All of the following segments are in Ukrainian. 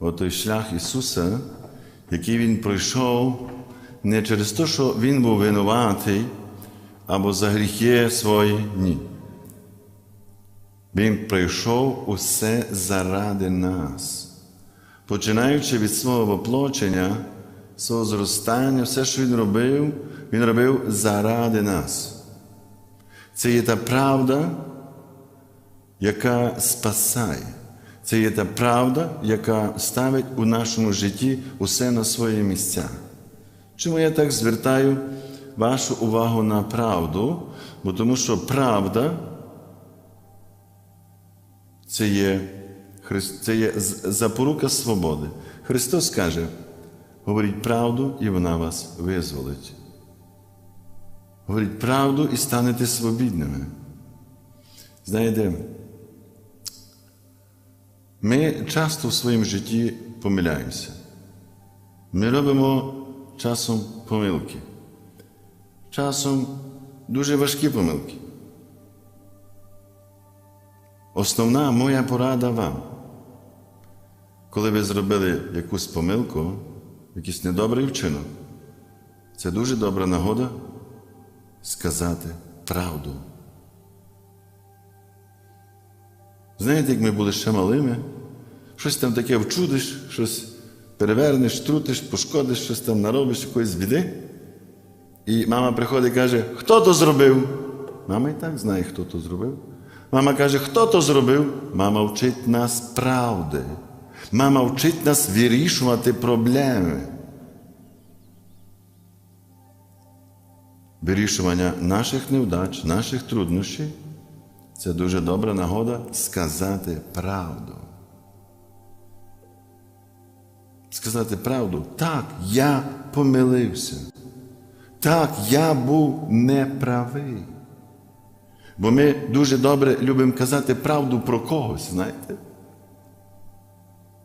той шлях Ісуса, який Він пройшов не через те, що Він був винуватий або за гріхи свої, ні. Він пройшов усе заради нас. Починаючи від свого воплочення, свого зростання, все, що він робив, він робив заради нас. Це є та правда, яка спасає. Це є та правда, яка ставить у нашому житті усе на свої місця. Чому я так звертаю вашу увагу на правду? Бо тому що правда це є, це є запорука свободи. Христос каже, говоріть правду, і вона вас визволить. Говоріть правду і станете свобідними. Знаєте, ми часто в своєму житті помиляємося. Ми робимо часом помилки. Часом дуже важкі помилки. Основна моя порада вам. Коли ви зробили якусь помилку, якийсь недобрий вчинок, це дуже добра нагода сказати правду. Знаєте, як ми були ще малими, щось там таке вчудиш, щось перевернеш, трутиш, пошкодиш, щось там наробиш, якоїсь біди. І мама приходить і каже, хто то зробив? Мама і так знає, хто то зробив. Мама каже, хто то зробив? Мама вчить нас правди. Мама вчить нас вирішувати проблеми. Вирішування наших невдач, наших труднощів це дуже добра нагода сказати правду. Сказати правду, так, я помилився. Так, я був неправий. Бо ми дуже добре любимо казати правду про когось, знаєте?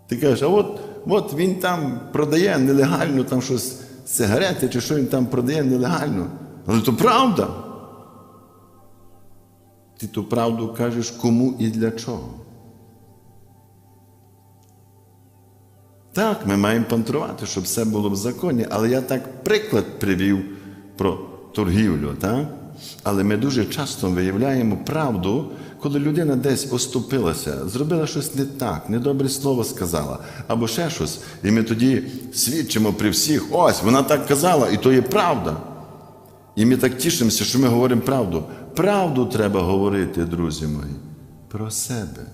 Ти кажеш, а от, от він там продає нелегально там щось сигарети, чи що він там продає нелегально. Але то правда. Ти ту правду кажеш кому і для чого. Так, ми маємо пантрувати, щоб все було в законі, але я так приклад привів про торгівлю, так? Але ми дуже часто виявляємо правду, коли людина десь оступилася, зробила щось не так, недобре слово сказала, або ще щось. І ми тоді свідчимо при всіх, ось вона так казала, і то є правда. І ми так тішимося, що ми говоримо правду. Правду треба говорити, друзі мої, про себе.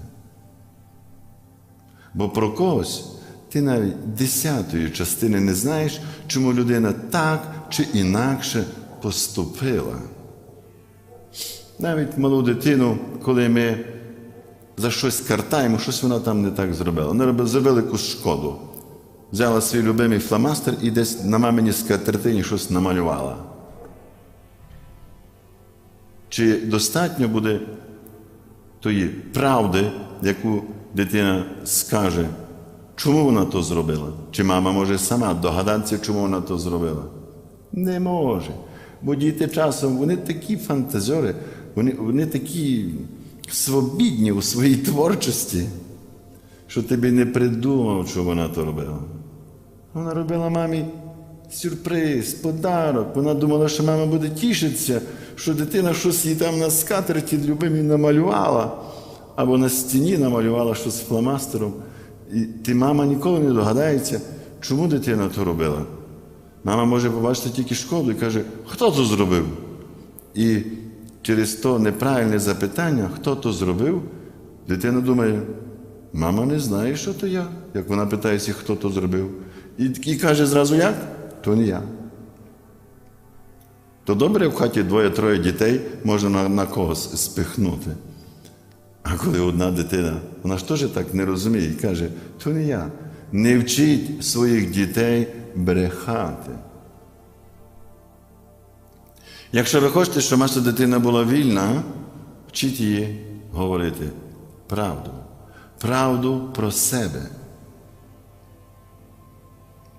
Бо про когось ти навіть десятої частини не знаєш, чому людина так чи інакше поступила. Навіть малу дитину, коли ми за щось картаємо, щось вона там не так зробила. Вона зробила якусь шкоду. Взяла свій любимий фломастер і десь на маминій скатертині щось намалювала. Чи достатньо буде тої правди, яку дитина скаже, чому вона то зробила? Чи мама може сама догадатися, чому вона то зробила? Не може. Бо діти часом вони такі фантазери, вони, вони такі свобідні у своїй творчості, що ти би не придумав, що вона то робила. Вона робила мамі сюрприз, подарок. Вона думала, що мама буде тішитися, що дитина щось їй там на скатерті любимій намалювала, або на стіні намалювала щось фломастером. І ти мама ніколи не догадається, чому дитина то робила. Мама може побачити тільки шкоду і каже, хто то зробив? І через то неправильне запитання, хто то зробив, дитина думає, мама не знає, що то я. Як вона питається, хто то зробив. І, і каже зразу як? То не я. То добре в хаті двоє-троє дітей можна на, на когось спихнути. А коли одна дитина, вона ж теж так не розуміє і каже, то не я. Не вчіть своїх дітей брехати. Якщо ви хочете, щоб ваша дитина була вільна, вчіть її говорити правду. Правду про себе.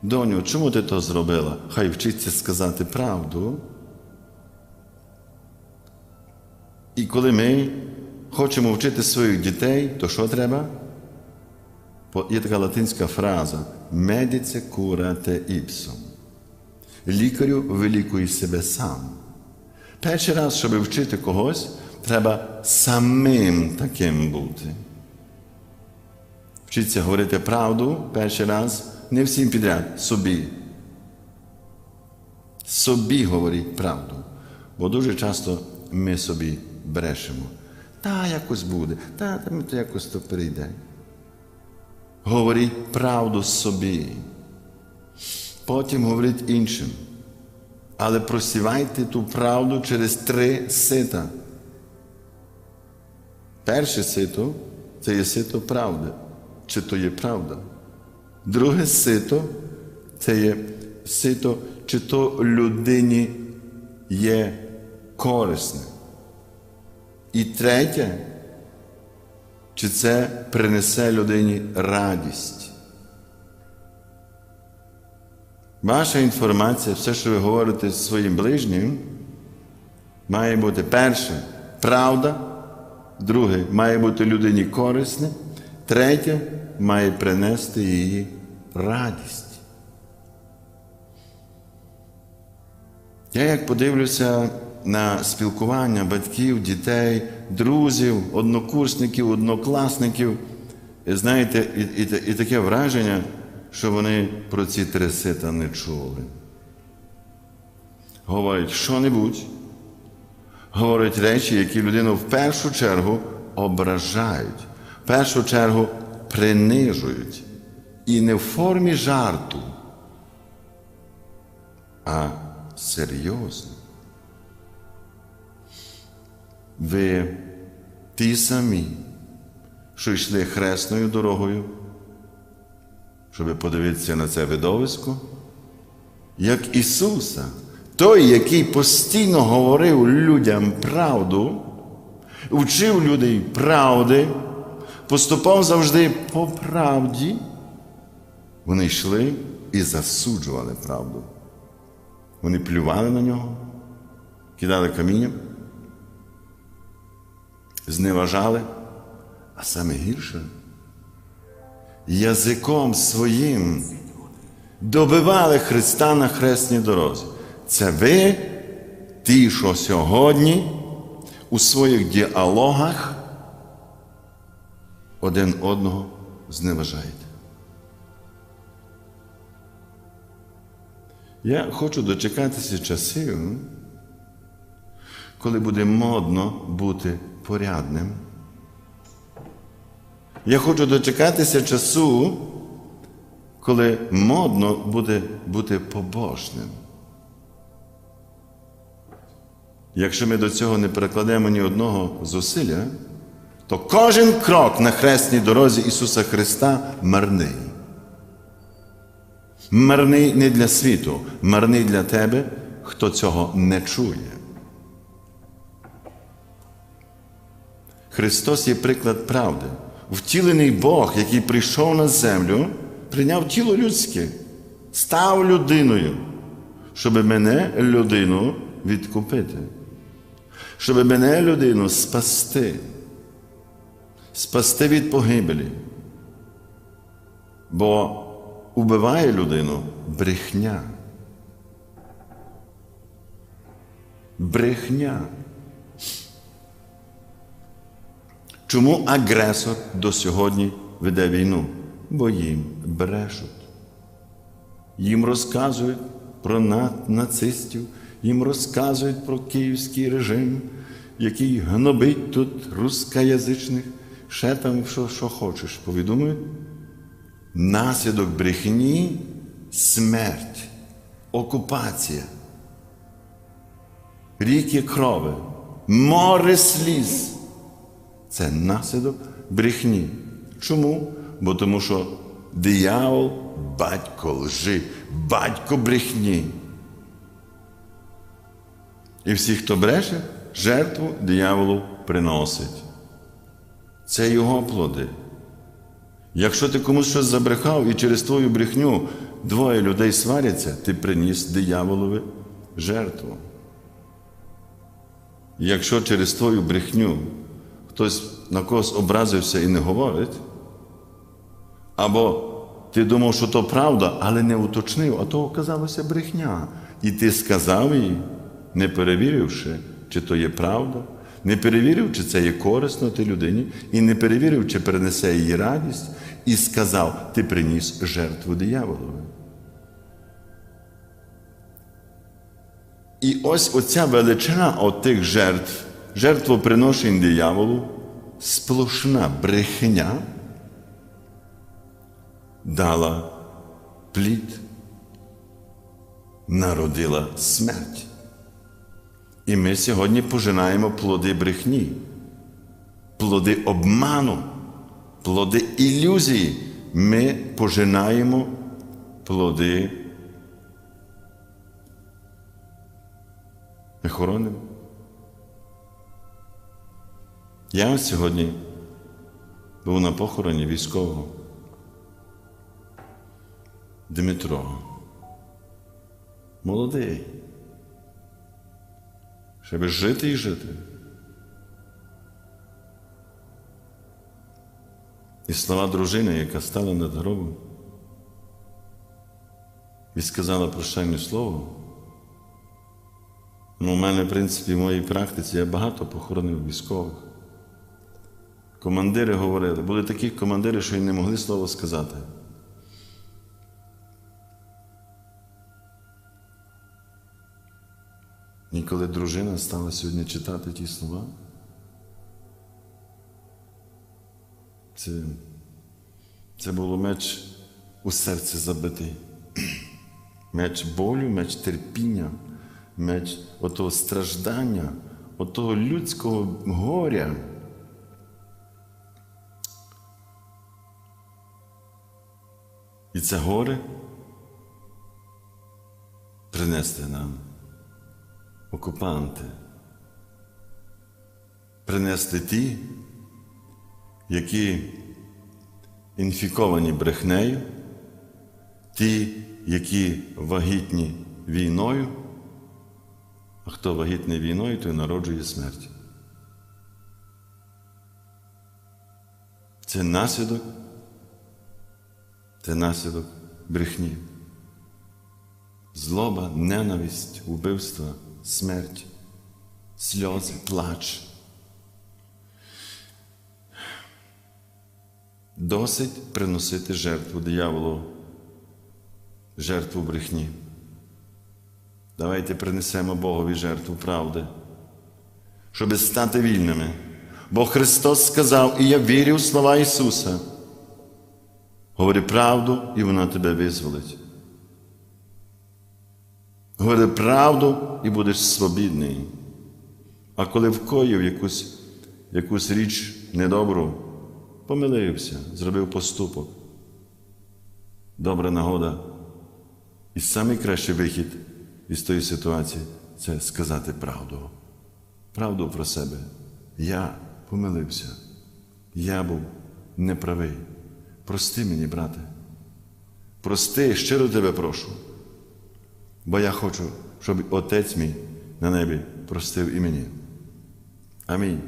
Доню, чому ти то зробила? Хай вчиться сказати правду. І коли ми хочемо вчити своїх дітей, то що треба? Є така латинська фраза медіце курате іпсом. Лікарю вилікуй себе сам. Перший раз, щоб вчити когось, треба самим таким бути. Вчиться говорити правду перший раз, не всім підряд, собі. Собі говоріть правду. Бо дуже часто ми собі брешемо. Та якось буде, та, та ми то якось то прийде. Говоріть правду собі. Потім говоріть іншим. Але просівайте ту правду через три сита. Перше сито це є сито правди. Чи то є правда? Друге сито це є сито, чи то людині є корисне. І третє, чи це принесе людині радість. Ваша інформація, все, що ви говорите зі своїм ближнім, має бути перше правда, друге має бути людині корисне, третє має принести її радість. Я як подивлюся на спілкування батьків, дітей, друзів, однокурсників, однокласників, і знаєте, і, і, і таке враження, що вони про ці три не чули. Говорять що-небудь, говорять речі, які людину в першу чергу ображають, в першу чергу принижують. І не в формі жарту, а серйозно. Ви ті самі, що йшли хресною дорогою, щоб подивитися на це видовисько, як Ісуса, той, який постійно говорив людям правду, вчив людей правди, поступав завжди по правді, вони йшли і засуджували правду. Вони плювали на нього, кидали камінням, зневажали, а саме гірше язиком своїм добивали Христа на хресній дорозі. Це ви, ті, що сьогодні у своїх діалогах один одного зневажаєте. Я хочу дочекатися часів, коли буде модно бути порядним. Я хочу дочекатися часу, коли модно буде бути побожним. Якщо ми до цього не перекладемо ні одного зусилля, то кожен крок на хресній дорозі Ісуса Христа марний. Марний не для світу, марний для тебе, хто цього не чує. Христос є приклад правди. Втілений Бог, який прийшов на землю, прийняв тіло людське, став людиною, щоб мене, людину, відкупити, щоб мене, людину, спасти, спасти від погибелі. Бо убиває людину брехня. Брехня. Чому агресор до сьогодні веде війну? Бо їм брешуть. Їм розказують про нацистів, їм розказують про київський режим, який гнобить тут рускоязичних, ще там що, що хочеш. Повідомують? Наслідок брехні смерть, окупація, ріки крови, море сліз. Це наслідок брехні. Чому? Бо тому що диявол батько лжи, батько брехні. І всі, хто бреше, жертву дияволу приносить. Це його плоди. Якщо ти комусь щось забрехав і через твою брехню двоє людей сваряться, ти приніс дияволові жертву. Якщо через твою брехню хтось на когось образився і не говорить, Або ти думав, що то правда, але не уточнив, а то оказалося брехня. І ти сказав їй, не перевіривши, чи то є правда, не перевірив, чи це є корисно тій людині, і не перевірив, чи принесе їй радість, і сказав, ти приніс жертву дияволові. І ось оця величина отих жертв, жертвоприношень дияволу, сплошна брехня дала плід, народила смерть. І ми сьогодні пожинаємо плоди брехні, плоди обману, плоди ілюзії. Ми пожинаємо плоди. Ми. Я сьогодні був на похороні військового Дмитро. Молодий. Щоб жити і жити. І слова дружини, яка стала над гробом, і сказала прощальне слово. Ну, у мене, в принципі, в моїй практиці я багато похоронив військових. Командири говорили, були такі командири, що й не могли слово сказати. І коли дружина стала сьогодні читати ті слова, це, це було меч у серце забитий. Меч болю, меч терпіння, меч отого страждання, отого людського горя. І це горе принесли нам окупанти, принесли ті, які інфіковані брехнею, ті, які вагітні війною, а хто вагітний війною, той народжує смерть. Це наслідок, це наслідок брехні. Злоба, ненависть, убивство, смерть, сльози, плач. Досить приносити жертву дияволу, жертву брехні. Давайте принесемо Богові жертву правди, щоб стати вільними. Бо Христос сказав, і я вірю в слова Ісуса. Говори правду, і вона тебе визволить. Говори правду і будеш свобідний. А коли вкоїв якусь, якусь річ недобру, помилився, зробив поступок. Добра нагода. І найкращий вихід із тої ситуації це сказати правду. Правду про себе. Я помилився. Я був неправий. Прости мені, брате. Прости, щиро тебе прошу. Бо я хочу, щоб Отець мій на небі простив і мені. Амінь.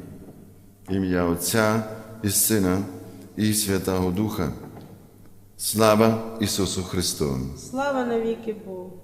Ім'я Отця і Сина і Святого Духа. Слава Ісусу Христу! Слава навіки Богу.